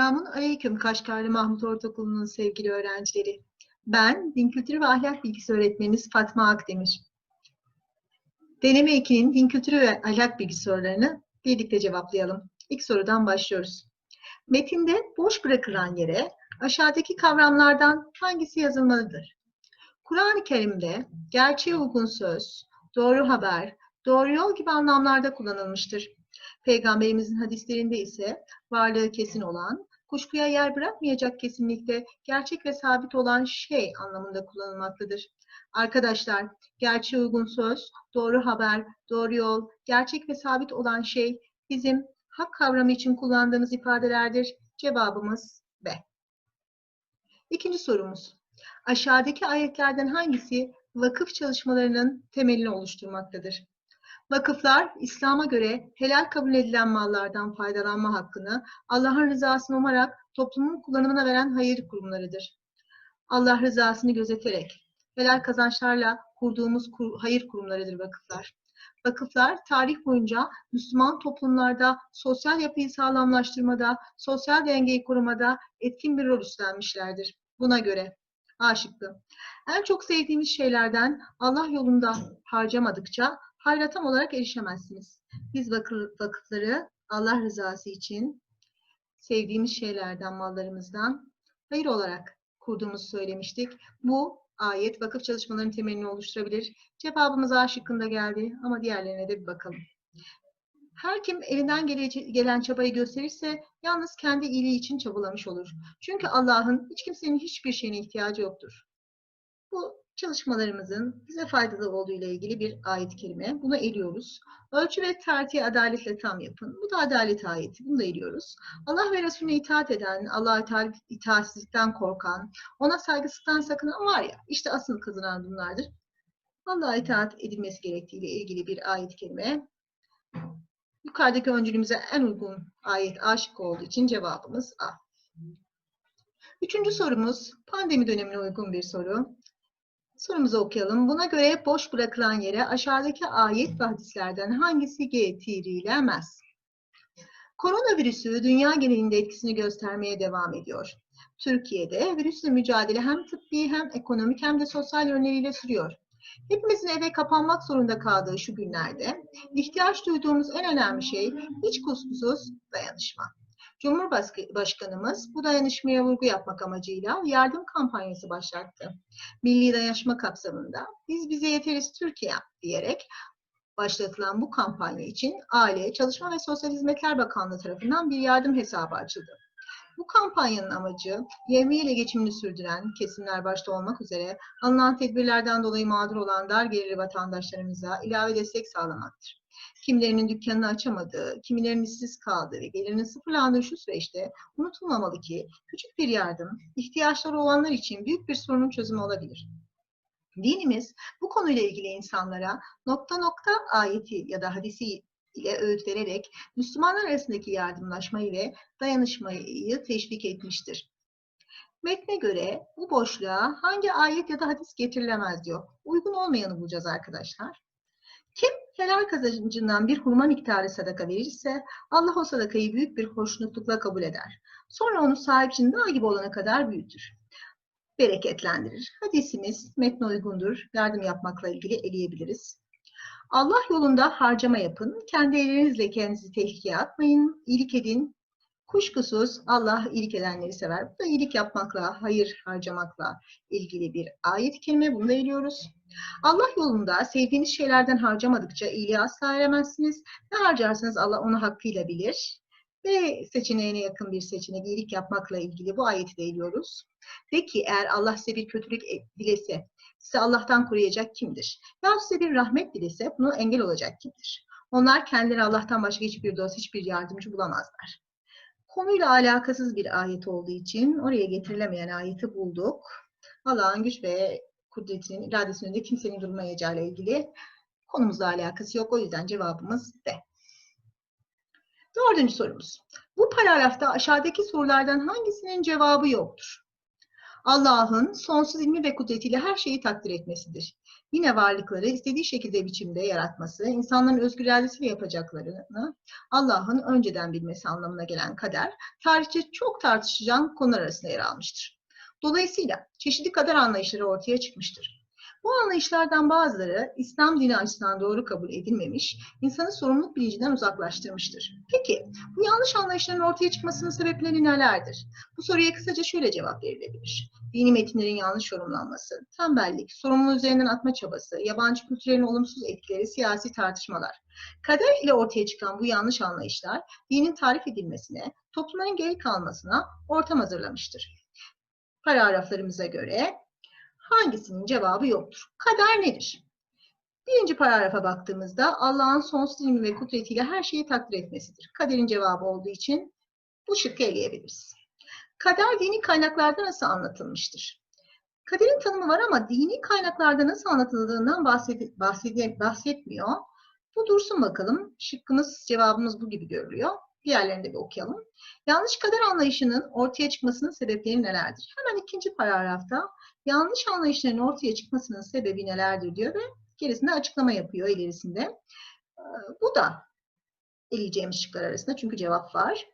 Selamun Aleyküm Kaşgarlı Mahmut Ortaokulu'nun sevgili öğrencileri. Ben Din Kültürü ve Ahlak Bilgisi öğretmeniniz Fatma Akdemir. Deneme 2'nin Din Kültürü ve Ahlak Bilgisi sorularını birlikte cevaplayalım. İlk sorudan başlıyoruz. Metinde boş bırakılan yere aşağıdaki kavramlardan hangisi yazılmalıdır? Kur'an-ı Kerim'de gerçeğe uygun söz, doğru haber, doğru yol gibi anlamlarda kullanılmıştır. Peygamberimizin hadislerinde ise varlığı kesin olan, kuşkuya yer bırakmayacak kesinlikle gerçek ve sabit olan şey anlamında kullanılmaktadır. Arkadaşlar, gerçeğe uygun söz, doğru haber, doğru yol, gerçek ve sabit olan şey bizim hak kavramı için kullandığımız ifadelerdir. Cevabımız B. İkinci sorumuz. Aşağıdaki ayetlerden hangisi vakıf çalışmalarının temelini oluşturmaktadır? Vakıflar, İslam'a göre helal kabul edilen mallardan faydalanma hakkını Allah'ın rızasını umarak toplumun kullanımına veren hayır kurumlarıdır. Allah rızasını gözeterek, helal kazançlarla kurduğumuz kur, hayır kurumlarıdır vakıflar. Vakıflar tarih boyunca Müslüman toplumlarda sosyal yapıyı sağlamlaştırmada, sosyal dengeyi korumada etkin bir rol üstlenmişlerdir. Buna göre A. En çok sevdiğimiz şeylerden Allah yolunda harcamadıkça hayra tam olarak erişemezsiniz. Biz vakıfları Allah rızası için sevdiğimiz şeylerden, mallarımızdan hayır olarak kurduğumuzu söylemiştik. Bu ayet vakıf çalışmalarının temelini oluşturabilir. Cevabımız A şıkkında geldi ama diğerlerine de bir bakalım. Her kim elinden gelen çabayı gösterirse yalnız kendi iyiliği için çabalamış olur. Çünkü Allah'ın hiç kimsenin hiçbir şeyine ihtiyacı yoktur. Bu çalışmalarımızın bize faydalı olduğu ile ilgili bir ayet-i kerime. Bunu eliyoruz. Ölçü ve tertiği adaletle tam yapın. Bu da adalet ayeti. Bunu da eliyoruz. Allah ve Resulüne itaat eden, Allah'a itaat, itaatsizlikten korkan, ona saygısızlıktan sakınan var ya, işte asıl kazanan bunlardır. Allah'a itaat edilmesi gerektiği ile ilgili bir ayet-i kerime. Yukarıdaki öncülümüze en uygun ayet aşık olduğu için cevabımız A. Üçüncü sorumuz pandemi dönemine uygun bir soru. Sorumuzu okuyalım. Buna göre boş bırakılan yere aşağıdaki ayet ve hadislerden hangisi getirilemez? Koronavirüsü dünya genelinde etkisini göstermeye devam ediyor. Türkiye'de virüsle mücadele hem tıbbi hem ekonomik hem de sosyal yönleriyle sürüyor. Hepimizin eve kapanmak zorunda kaldığı şu günlerde ihtiyaç duyduğumuz en önemli şey hiç kuşkusuz dayanışma. Cumhurbaşkanımız bu dayanışmaya vurgu yapmak amacıyla yardım kampanyası başlattı. Milli dayanışma kapsamında biz bize yeteriz Türkiye diyerek başlatılan bu kampanya için Aile, Çalışma ve Sosyal Hizmetler Bakanlığı tarafından bir yardım hesabı açıldı. Bu kampanyanın amacı yevmiyle geçimini sürdüren kesimler başta olmak üzere alınan tedbirlerden dolayı mağdur olan dar gelirli vatandaşlarımıza ilave destek sağlamaktır. Kimilerinin dükkanını açamadığı, kimilerinin işsiz kaldığı ve gelirinin sıfırlandığı şu süreçte unutulmamalı ki küçük bir yardım ihtiyaçları olanlar için büyük bir sorunun çözümü olabilir. Dinimiz bu konuyla ilgili insanlara nokta nokta ayeti ya da hadisi ile öğüt vererek Müslümanlar arasındaki yardımlaşmayı ve dayanışmayı teşvik etmiştir. Metne göre bu boşluğa hangi ayet ya da hadis getirilemez diyor. Uygun olmayanı bulacağız arkadaşlar. Kim helal kazancından bir hurma miktarı sadaka verirse Allah o sadakayı büyük bir hoşnutlukla kabul eder. Sonra onu sahipçinin dağ gibi olana kadar büyütür. Bereketlendirir. Hadisimiz metne uygundur. Yardım yapmakla ilgili eleyebiliriz. Allah yolunda harcama yapın. Kendi ellerinizle kendinizi tehlikeye atmayın. İyilik edin. Kuşkusuz Allah iyilik edenleri sever. Bu da iyilik yapmakla, hayır harcamakla ilgili bir ayet-i kerime. Bunu da eliyoruz. Allah yolunda sevdiğiniz şeylerden harcamadıkça iyiliği asla eremezsiniz. Ne harcarsanız Allah onu hakkıyla bilir. Ve seçeneğine yakın bir seçenek iyilik yapmakla ilgili bu ayeti de eliyoruz. De ki eğer Allah size bir kötülük dilese, size Allah'tan koruyacak kimdir? Ya size bir rahmet dilese bunu engel olacak kimdir? Onlar kendileri Allah'tan başka hiçbir dost, hiçbir yardımcı bulamazlar. Konuyla alakasız bir ayet olduğu için oraya getirilemeyen ayeti bulduk. Allah'ın güç ve kudretinin, iradesinin önünde kimsenin durmayacağı ile ilgili konumuzla alakası yok. O yüzden cevabımız D. Dördüncü sorumuz. Bu paragrafta aşağıdaki sorulardan hangisinin cevabı yoktur? Allah'ın sonsuz ilmi ve kudretiyle her şeyi takdir etmesidir. Yine varlıkları istediği şekilde biçimde yaratması, insanların özgür iradesiyle yapacaklarını Allah'ın önceden bilmesi anlamına gelen kader, tarihçe çok tartışacağım konular arasında yer almıştır. Dolayısıyla çeşitli kader anlayışları ortaya çıkmıştır. Bu anlayışlardan bazıları İslam dini açısından doğru kabul edilmemiş, insanı sorumluluk bilincinden uzaklaştırmıştır. Peki bu yanlış anlayışların ortaya çıkmasının sebepleri nelerdir? Bu soruya kısaca şöyle cevap verilebilir. Dini metinlerin yanlış yorumlanması, tembellik, sorumluluğu üzerinden atma çabası, yabancı kültürlerin olumsuz etkileri, siyasi tartışmalar. Kader ile ortaya çıkan bu yanlış anlayışlar dinin tarif edilmesine, toplumların geri kalmasına ortam hazırlamıştır. Paragraflarımıza göre hangisinin cevabı yoktur? Kader nedir? Birinci paragrafa baktığımızda Allah'ın sonsuz ilmi ve kudretiyle her şeyi takdir etmesidir. Kaderin cevabı olduğu için bu şıkkı eleyebiliriz. Kader dini kaynaklarda nasıl anlatılmıştır? Kaderin tanımı var ama dini kaynaklarda nasıl anlatıldığından bahsed bahsed bahsetmiyor. Bu dursun bakalım. Şıkkımız, cevabımız bu gibi görülüyor. Diğerlerini de bir okuyalım. Yanlış kader anlayışının ortaya çıkmasının sebepleri nelerdir? Hemen ikinci paragrafta yanlış anlayışların ortaya çıkmasının sebebi nelerdir diyor ve gerisinde açıklama yapıyor ilerisinde. Bu da eleyeceğimiz şıklar arasında çünkü cevap var.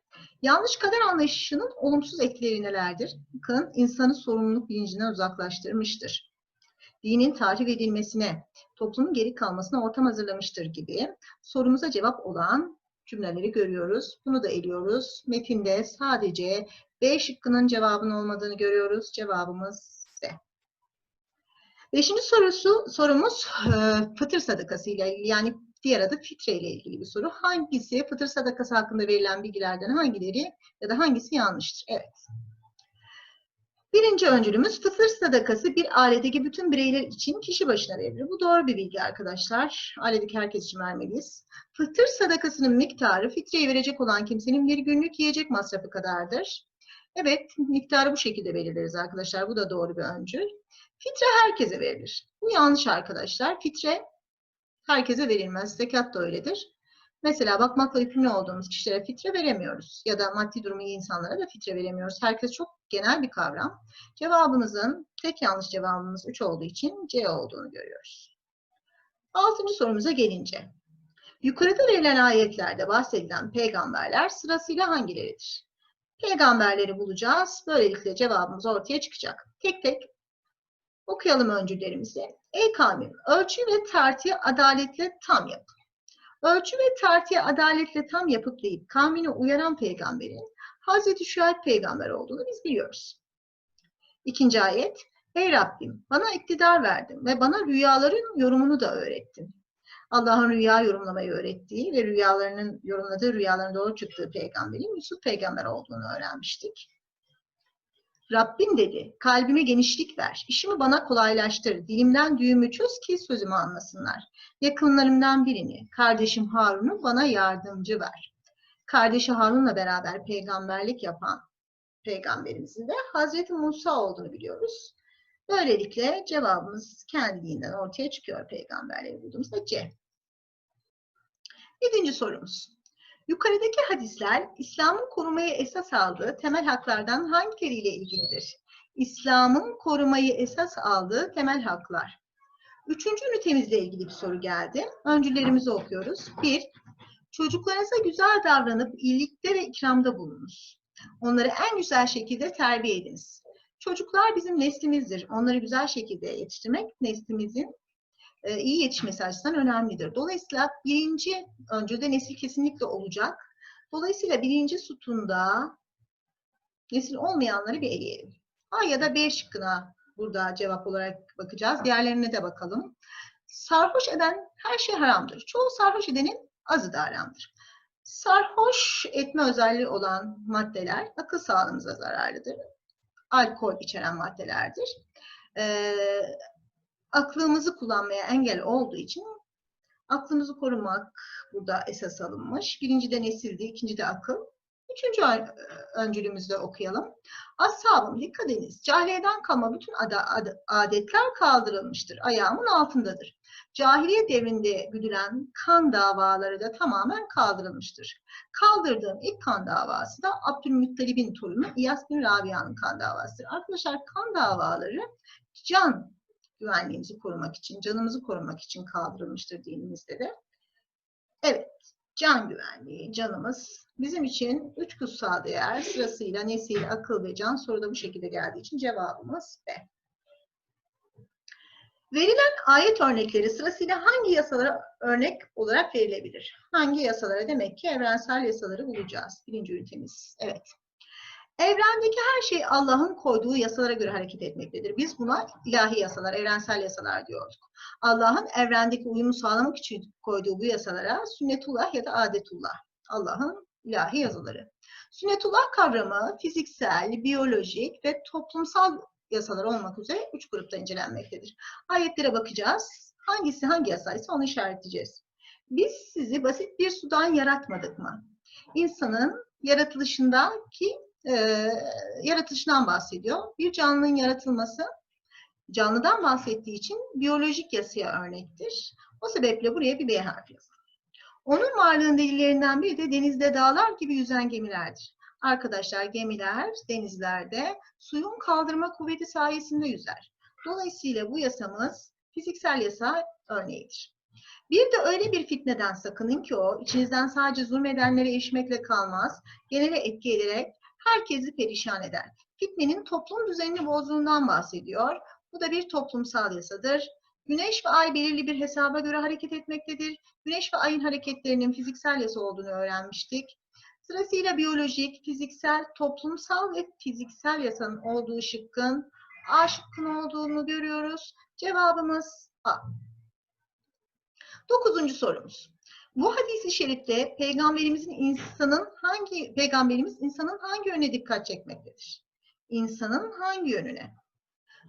Yanlış kader anlayışının olumsuz etkileri nelerdir? Bakın insanı sorumluluk bilincinden uzaklaştırmıştır. Dinin tarif edilmesine, toplumun geri kalmasına ortam hazırlamıştır gibi sorumuza cevap olan cümleleri görüyoruz. Bunu da eliyoruz. Metinde sadece B şıkkının cevabının olmadığını görüyoruz. Cevabımız B. Beşinci sorusu, sorumuz fıtır sadakası ile ilgili yani diğer adı fitre ile ilgili bir soru. Hangisi fıtır sadakası hakkında verilen bilgilerden hangileri ya da hangisi yanlıştır? Evet. Birinci öncülümüz fıtır sadakası bir ailedeki bütün bireyler için kişi başına verilir. Bu doğru bir bilgi arkadaşlar. Ailedeki herkes için vermeliyiz. Fıtır sadakasının miktarı fitreyi verecek olan kimsenin bir günlük yiyecek masrafı kadardır. Evet, miktarı bu şekilde belirleriz arkadaşlar. Bu da doğru bir öncül. Fitre herkese verilir. Bu yanlış arkadaşlar. Fitre herkese verilmez. Zekat da öyledir. Mesela bakmakla yükümlü olduğumuz kişilere fitre veremiyoruz. Ya da maddi durumu iyi insanlara da fitre veremiyoruz. Herkes çok genel bir kavram. Cevabınızın tek yanlış cevabımız 3 olduğu için C olduğunu görüyoruz. Altıncı sorumuza gelince. Yukarıda verilen ayetlerde bahsedilen peygamberler sırasıyla hangileridir? Peygamberleri bulacağız. Böylelikle cevabımız ortaya çıkacak. Tek tek okuyalım öncülerimizi. Ey kavmim, ölçü ve tartıyı adaletle tam yapın. Ölçü ve tartıyı adaletle tam yapıp deyip kavmini uyaran peygamberin Hazreti Şuayb peygamber olduğunu biz biliyoruz. İkinci ayet, Ey Rabbim bana iktidar verdin ve bana rüyaların yorumunu da öğrettin. Allah'ın rüya yorumlamayı öğrettiği ve rüyalarının yorumladığı rüyaların doğru çıktığı peygamberin Yusuf peygamber olduğunu öğrenmiştik. Rabbim dedi, kalbime genişlik ver, işimi bana kolaylaştır, dilimden düğümü çöz ki sözümü anlasınlar. Yakınlarımdan birini, kardeşim Harun'u bana yardımcı ver. Kardeşi Harun'la beraber peygamberlik yapan peygamberimizin de Hazreti Musa olduğunu biliyoruz. Böylelikle cevabımız kendiliğinden ortaya çıkıyor peygamberleri bulduğumuzda C. Yedinci sorumuz. Yukarıdaki hadisler İslam'ın korumayı esas aldığı temel haklardan hangileriyle ilgilidir? İslam'ın korumayı esas aldığı temel haklar. Üçüncü ünitemizle ilgili bir soru geldi. Öncülerimizi okuyoruz. Bir, çocuklarınıza güzel davranıp iyilikte ve ikramda bulunuz. Onları en güzel şekilde terbiye ediniz. Çocuklar bizim neslimizdir. Onları güzel şekilde yetiştirmek neslimizin e, iyi yetişmesi açısından önemlidir. Dolayısıyla birinci öncülde nesil kesinlikle olacak. Dolayısıyla birinci sütunda nesil olmayanları bir eleyelim. A ya da B şıkkına burada cevap olarak bakacağız. Diğerlerine de bakalım. Sarhoş eden her şey haramdır. Çoğu sarhoş edenin azı da haramdır. Sarhoş etme özelliği olan maddeler akıl sağlığımıza zararlıdır. Alkol içeren maddelerdir. Ee, aklımızı kullanmaya engel olduğu için aklımızı korumak burada esas alınmış. Birinci de nesildi, ikinci de akıl. Üçüncü öncülümüzde okuyalım. Ashabım dikkat ediniz. Cahiliyeden kalma bütün adetler kaldırılmıştır. Ayağımın altındadır. Cahiliye devrinde güdülen kan davaları da tamamen kaldırılmıştır. Kaldırdığım ilk kan davası da Abdülmuttalib'in torunu İyas bin Rabia'nın kan davasıdır. Arkadaşlar kan davaları can güvenliğimizi korumak için, canımızı korumak için kaldırılmıştır dinimizde de. Evet, can güvenliği, canımız bizim için üç kutsal değer sırasıyla nesil, akıl ve can soruda bu şekilde geldiği için cevabımız B. Verilen ayet örnekleri sırasıyla hangi yasalara örnek olarak verilebilir? Hangi yasalara? Demek ki evrensel yasaları bulacağız. Birinci ünitemiz. Evet. Evrendeki her şey Allah'ın koyduğu yasalara göre hareket etmektedir. Biz buna ilahi yasalar, evrensel yasalar diyorduk. Allah'ın evrendeki uyumu sağlamak için koyduğu bu yasalara sünnetullah ya da adetullah. Allah'ın ilahi yasaları. Sünnetullah kavramı fiziksel, biyolojik ve toplumsal yasalar olmak üzere üç grupta incelenmektedir. Ayetlere bakacağız. Hangisi hangi yasaysa onu işaretleyeceğiz. Biz sizi basit bir sudan yaratmadık mı? İnsanın yaratılışındaki e, yaratılışından bahsediyor. Bir canlının yaratılması canlıdan bahsettiği için biyolojik yasaya örnektir. O sebeple buraya bir B harfi yazalım. Onun varlığının delillerinden biri de denizde dağlar gibi yüzen gemilerdir. Arkadaşlar gemiler denizlerde suyun kaldırma kuvveti sayesinde yüzer. Dolayısıyla bu yasamız fiziksel yasa örneğidir. Bir de öyle bir fitneden sakının ki o içinizden sadece zulmedenlere erişmekle kalmaz, genele etki ederek herkesi perişan eder. Fitnenin toplum düzenini bozduğundan bahsediyor. Bu da bir toplumsal yasadır. Güneş ve ay belirli bir hesaba göre hareket etmektedir. Güneş ve ayın hareketlerinin fiziksel yasa olduğunu öğrenmiştik. Sırasıyla biyolojik, fiziksel, toplumsal ve fiziksel yasanın olduğu şıkkın A şıkkın olduğunu görüyoruz. Cevabımız A. Dokuzuncu sorumuz. Bu hadisi şerifte peygamberimizin insanın hangi peygamberimiz insanın hangi yönüne dikkat çekmektedir? İnsanın hangi yönüne?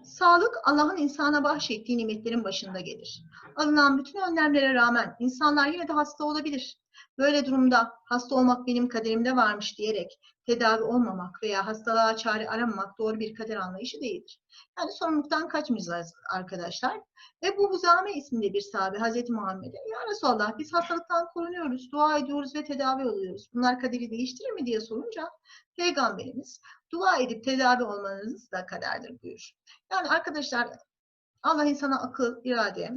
Sağlık Allah'ın insana bahşettiği nimetlerin başında gelir. Alınan bütün önlemlere rağmen insanlar yine de hasta olabilir. Böyle durumda hasta olmak benim kaderimde varmış diyerek tedavi olmamak veya hastalığa çare aramamak doğru bir kader anlayışı değildir. Yani sorumluluktan kaçmayacağız arkadaşlar. Ve bu Huzame isimli bir sahabe Hazreti Muhammed'e Ya Resulallah biz hastalıktan korunuyoruz, dua ediyoruz ve tedavi oluyoruz. Bunlar kaderi değiştirir mi diye sorunca Peygamberimiz dua edip tedavi olmanız da kaderdir buyur. Yani arkadaşlar Allah insana akıl, irade,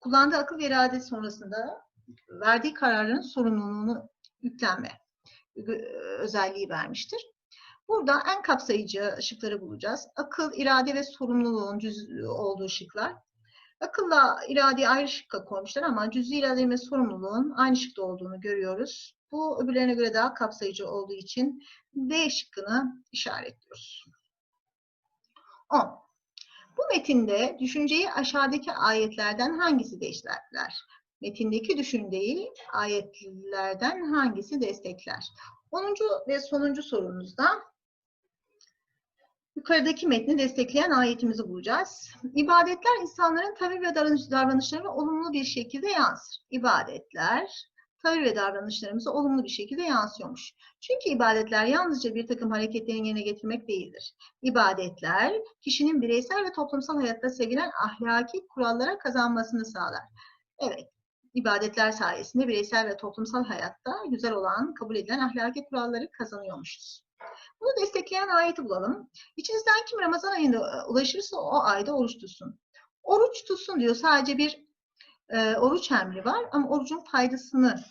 kullandığı akıl ve irade sonrasında verdiği kararların sorumluluğunu yüklenme özelliği vermiştir. Burada en kapsayıcı şıkları bulacağız. Akıl, irade ve sorumluluğun cüz olduğu şıklar. Akılla iradeyi ayrı şıkka koymuşlar ama cüz'i irade ve sorumluluğun aynı şıkta olduğunu görüyoruz. Bu öbürlerine göre daha kapsayıcı olduğu için D şıkkını işaretliyoruz. 10. Bu metinde düşünceyi aşağıdaki ayetlerden hangisi destekler? Metindeki düşünceyi ayetlerden hangisi destekler? 10. ve sonuncu sorumuzda yukarıdaki metni destekleyen ayetimizi bulacağız. İbadetler insanların tavır ve davranışlarına olumlu bir şekilde yansır. İbadetler tavır ve davranışlarımıza olumlu bir şekilde yansıyormuş. Çünkü ibadetler yalnızca bir takım hareketlerin yerine getirmek değildir. İbadetler kişinin bireysel ve toplumsal hayatta sevilen ahlaki kurallara kazanmasını sağlar. Evet, ibadetler sayesinde bireysel ve toplumsal hayatta güzel olan, kabul edilen ahlaki kuralları kazanıyormuşuz. Bunu destekleyen ayeti bulalım. İçinizden kim Ramazan ayında e, ulaşırsa o ayda oruç tutsun. Oruç tutsun diyor. Sadece bir e, oruç emri var ama orucun faydasını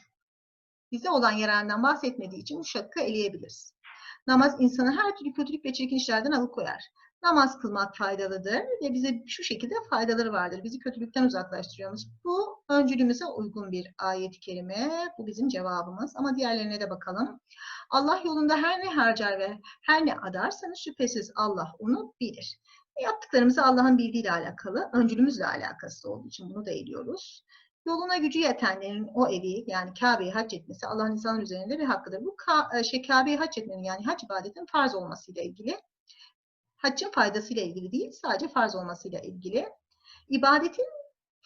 bize olan yararından bahsetmediği için bu şakkı eleyebiliriz. Namaz insanı her türlü kötülük ve çirkin işlerden alıkoyar. Namaz kılmak faydalıdır ve bize şu şekilde faydaları vardır. Bizi kötülükten uzaklaştırıyormuş. Bu öncülümüze uygun bir ayet-i kerime. Bu bizim cevabımız. Ama diğerlerine de bakalım. Allah yolunda her ne harcar ve her ne adarsanız şüphesiz Allah onu bilir. E yaptıklarımızı Allah'ın bildiğiyle alakalı, öncülümüzle alakası olduğu için bunu da ediyoruz. Yoluna gücü yetenlerin o evi yani Kabe'yi hac etmesi Allah'ın insanın üzerinde bir hakkıdır. Bu e, şey Kabe'yi hac etmenin yani hac ibadetin farz olmasıyla ilgili haccın faydasıyla ilgili değil, sadece farz olmasıyla ilgili. İbadetin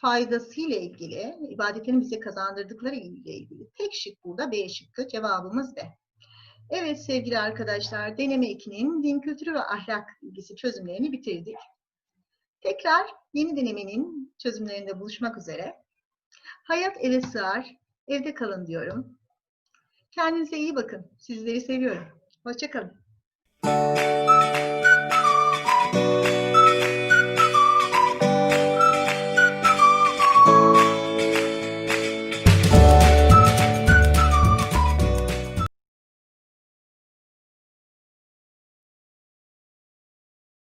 faydasıyla ilgili, ibadetlerin bize kazandırdıkları ile ilgili tek şık burada B şıkkı. Cevabımız B. Evet sevgili arkadaşlar, deneme 2'nin din kültürü ve ahlak ilgisi çözümlerini bitirdik. Tekrar yeni denemenin çözümlerinde buluşmak üzere. Hayat eve sığar, evde kalın diyorum. Kendinize iyi bakın. Sizleri seviyorum. Hoşçakalın.